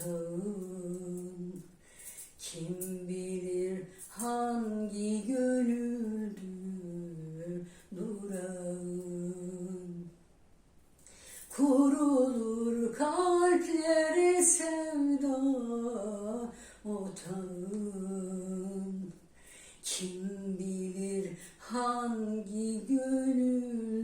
otağın Kim bilir hangi gönüldür durağın. Kurulur kalplere sevda otağın. Kim bilir hangi gönül